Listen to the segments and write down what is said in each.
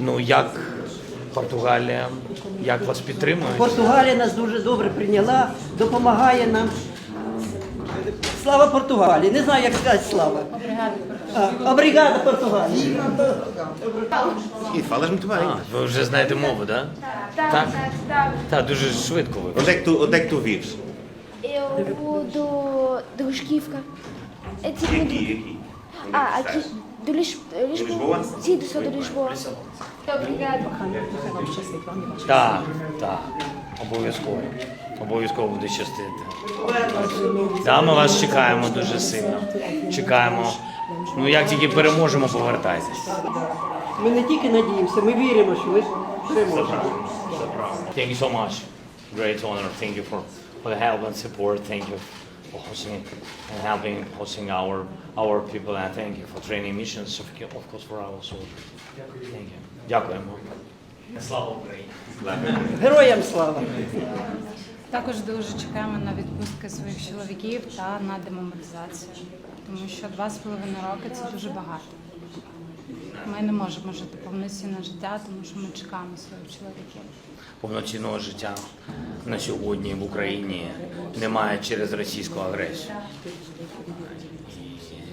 Ну як Португалія, як вас підтримують? Португалія нас дуже добре прийняла, допомагає нам. Слава Португалії! Не знаю, як сказати слава. А, Обригада Португалії. E falas muito bem. А, ви вже знаєте мову, да? Так, Так. так, так. Так, дуже швидко ви. Onde é que tu, onde é que tu vives? Eu vou do, do Rusquivka. É E tipo. aqui, e aqui? Ah, aqui. Lisboa? Lisboa? Sim, do sul de Lisboa. Так, так. Обов'язково. Обов'язково буде щастити. Да, ми вас чекаємо дуже сильно. Чекаємо. Ну як тільки переможемо, повертайтесь. Ми не тільки надіємося, ми віримо, що ми переможемо. Thank you so much. Great honor. Thank you for, for the help and support. Thank you hosting and helping hosting our our people and thank you for training missions of, of course for our soldiers. Thank you. Дякуємо. Слава Україні. Героям слава! Також дуже чекаємо на відпустки своїх чоловіків та на демобілізацію, тому що два з половиною роки це дуже багато. Ми не можемо жити повноцінне життя, тому що ми чекаємо своїх чоловіків. повноцінного життя на сьогодні в Україні немає через російську агресію.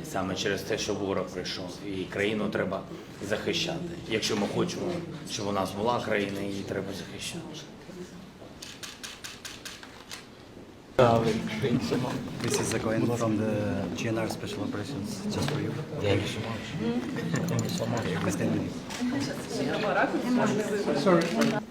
І саме через те, що ворог прийшов, і країну треба захищати. Якщо ми хочемо, щоб у нас була країна, її треба захищати. This is a coin from the GNR Special Operations, just for you. Thank you so much. Please stand with you.